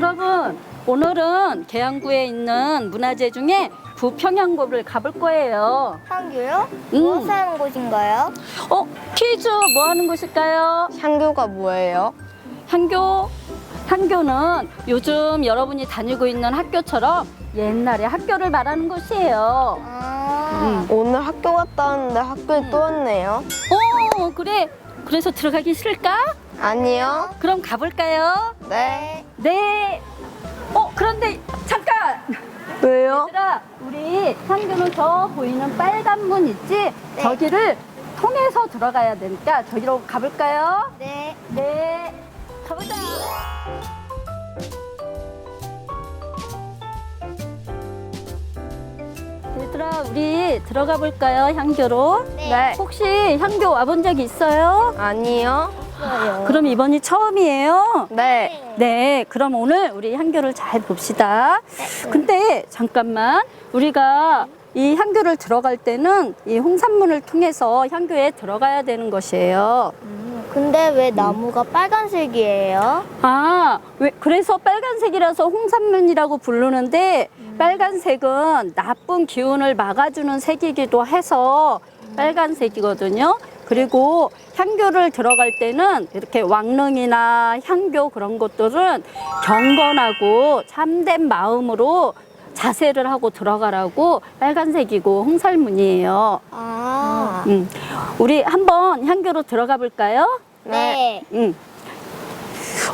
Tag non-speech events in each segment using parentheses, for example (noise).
여러분, 오늘은 계양구에 있는 문화재 중에 부평양고를 가볼 거예요. 향교요? 음. 무엇을 하는 곳인가요? 어, 퀴즈 뭐 하는 곳일까요? 향교가 뭐예요? 향교. 향교는 요즘 여러분이 다니고 있는 학교처럼 옛날에 학교를 말하는 곳이에요. 아, 오늘 학교 갔다 왔는데 학교에 또 왔네요. 어, 그래. 그래서 들어가기 싫을까? 아니요. 그럼 가볼까요? 네. 네. 어, 그런데 잠깐! 왜요? 얘들아, 우리 향교는 저 보이는 빨간 문 있지? 저기를 통해서 들어가야 되니까 저기로 가볼까요? 네. 네. 가보자. 우리 들어가 볼까요? 향교로? 네. 혹시 향교 와본 적 있어요? 아니요. 그럼 이번이 처음이에요? 네. 네, 그럼 오늘 우리 향교를 잘 봅시다. 근데 잠깐만, 우리가 이 향교를 들어갈 때는 이 홍산문을 통해서 향교에 들어가야 되는 것이에요. 근데 왜 나무가 빨간색이에요? 아, 왜, 그래서 빨간색이라서 홍산문이라고 부르는데 빨간색은 나쁜 기운을 막아주는 색이기도 해서 빨간색이거든요. 그리고 향교를 들어갈 때는 이렇게 왕릉이나 향교 그런 것들은 경건하고 참된 마음으로 자세를 하고 들어가라고 빨간색이고 홍살문이에요. 아, 음, 우리 한번 향교로 들어가 볼까요? 네. 음.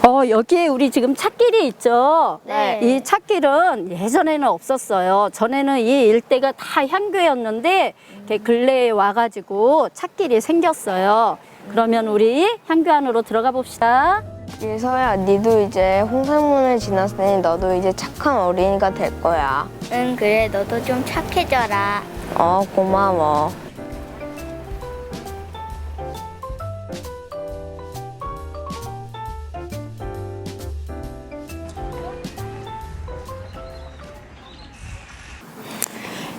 어, 여기에 우리 지금 찻길이 있죠? 네. 이 찻길은 예전에는 없었어요. 전에는 이 일대가 다 향교였는데, 이렇게 근래에 와가지고 찻길이 생겼어요. 그러면 우리 향교 안으로 들어가 봅시다. 예서야, 니도 이제 홍산문을 지났으니 너도 이제 착한 어린이가 될 거야. 응, 그래. 너도 좀 착해져라. 어, 고마워.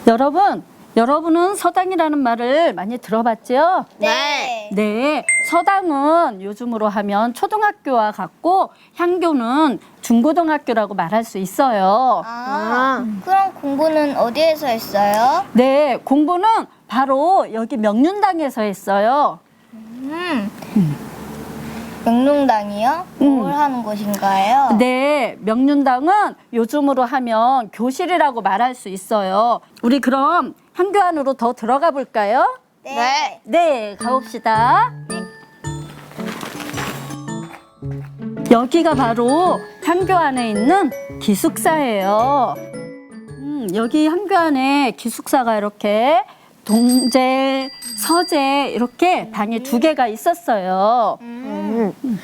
여러분, 여러분은 서당이라는 말을 많이 들어봤죠? 네. 네, 서당은 요즘으로 하면 초등학교와 같고 향교는 중고등학교라고 말할 수 있어요. 아, 그럼 공부는 어디에서 했어요? 네, 공부는 바로 여기 명륜당에서 했어요. 음. 명릉당이요? 음. 뭘 하는 곳인가요? 네, 명륜당은 요즘으로 하면 교실이라고 말할 수 있어요. 우리 그럼 향교 안으로 더 들어가 볼까요? 네. 네, 가봅시다. 여기가 바로 향교 안에 있는 기숙사예요. 음, 여기 향교 안에 기숙사가 이렇게 동재, 서재 이렇게 방이 두 개가 있었어요. 음. 음.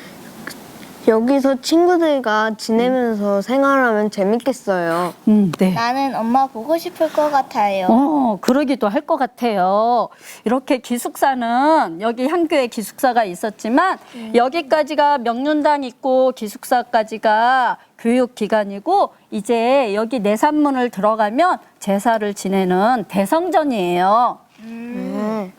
여기서 친구들과 지내면서 생활하면 재밌겠어요. 음, 네. 나는 엄마 보고 싶을 것 같아요. 어, 그러기도 할 것 같아요. 이렇게 기숙사는 여기 향교에 기숙사가 있었지만 여기까지가 명륜당 있고 기숙사까지가 교육기관이고 이제 여기 내산문을 들어가면 제사를 지내는 대성전이에요. 음.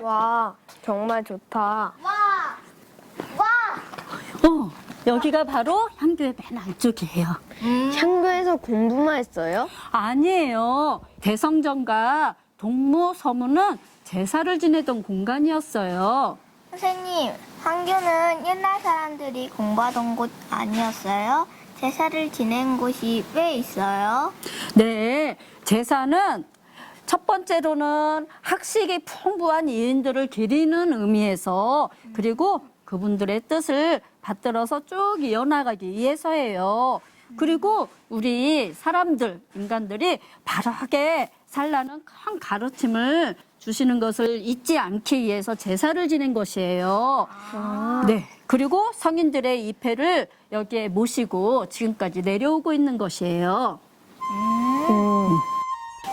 와, 정말 좋다. 어, 여기가 바로 향교의 맨 안쪽이에요. 향교에서 공부만 했어요? 아니에요. 대성전과 동무 서문은 제사를 지내던 공간이었어요. 선생님, 황교는 옛날 사람들이 공부하던 곳 아니었어요? 제사를 지낸 곳이 왜 있어요? 네, 제사는 첫 번째로는 학식이 풍부한 이인들을 기리는 의미에서 그리고 그분들의 뜻을 받들어서 쭉 이어나가기 위해서예요. 그리고 우리 사람들, 인간들이 바르게 살라는 큰 가르침을 주시는 것을 잊지 않기 위해서 제사를 지낸 것이에요. 네. 그리고 성인들의 입회를 여기에 모시고 지금까지 내려오고 있는 것이에요. 음.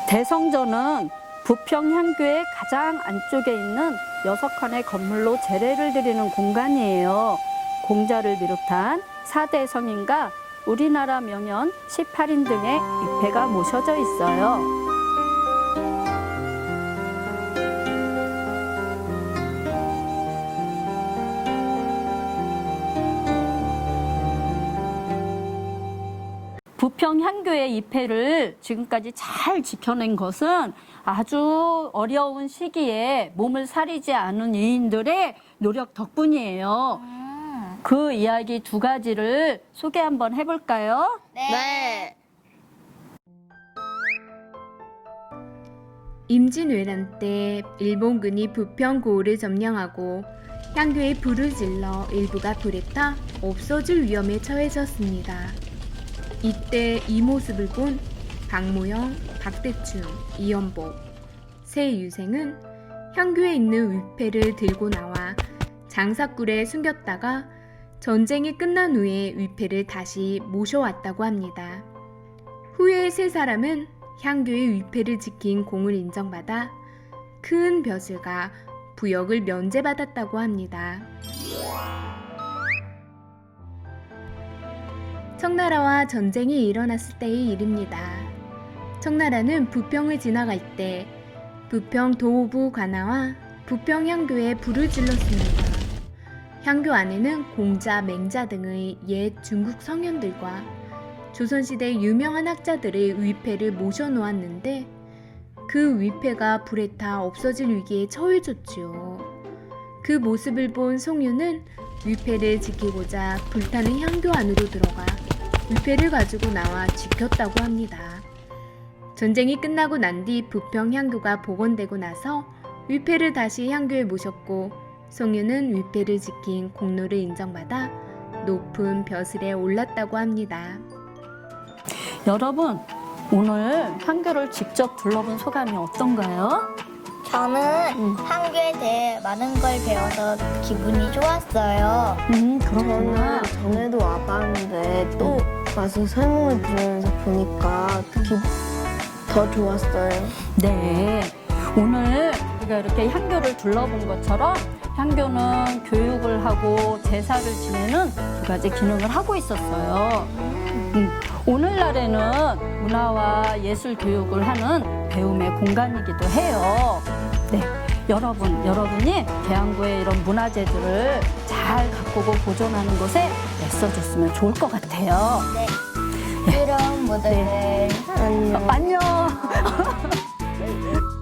대성전은 부평향교의 가장 안쪽에 있는 여섯 칸의 건물로 제례를 드리는 공간이에요. 공자를 비롯한 사대 성인과 우리나라 명연 18인 등의 위패가 모셔져 있어요. 부평 향교의 입회를 지금까지 잘 지켜낸 것은 아주 어려운 시기에 몸을 사리지 않은 이인들의 노력 덕분이에요. 그 이야기 두 가지를 소개 한번 해볼까요? 네. 임진왜란 때 일본군이 부평 고을을 점령하고 향교에 불을 질러 일부가 불에 타 없어질 위험에 처해졌습니다. 이때 이 모습을 본 박모영, 박대충, 이연복 세 유생은 향교에 있는 위패를 들고 나와 장사굴에 숨겼다가 전쟁이 끝난 후에 위패를 다시 모셔왔다고 합니다. 후에 세 사람은 향교의 위패를 지킨 공을 인정받아 큰 벼슬과 부역을 면제받았다고 합니다. 청나라와 전쟁이 일어났을 때의 일입니다. 청나라는 부평을 지나갈 때 부평 도호부 관아와 부평 향교에 불을 질렀습니다. 향교 안에는 공자, 맹자 등의 옛 중국 성현들과 조선시대 유명한 학자들의 위패를 모셔놓았는데 그 위패가 불에 타 없어질 위기에 처해졌지요. 그 모습을 본 송유는 위패를 지키고자 불타는 향교 안으로 들어가 위패를 가지고 나와 지켰다고 합니다. 전쟁이 끝나고 난 뒤 부평 향교가 복원되고 나서 위패를 다시 향교에 모셨고 송유는 위패를 지킨 공로를 인정받아 높은 벼슬에 올랐다고 합니다. 여러분, 오늘 향교를 직접 둘러본 소감이 어떤가요? 저는 음. 한교에 대해 많은 걸 배워서 기분이 좋았어요. 음, 저는 전에도 와봤는데 또 와서 설명을 들으면서 보니까 기- 더 좋았어요. 네. 오늘 우리가 이렇게 향교를 둘러본 것처럼 향교는 교육을 하고 제사를 지내는 두 가지 기능을 하고 있었어요. 음, 오늘날에는 문화와 예술 교육을 하는 배움의 공간이기도 해요. 네. 여러분, 여러분이 대한고의 이런 문화재들을 잘 가꾸고 보존하는 것에 애써줬으면 좋을 것 같아요. 네. 네. 이런 모델. 네. 안녕. 어, 안녕. (laughs)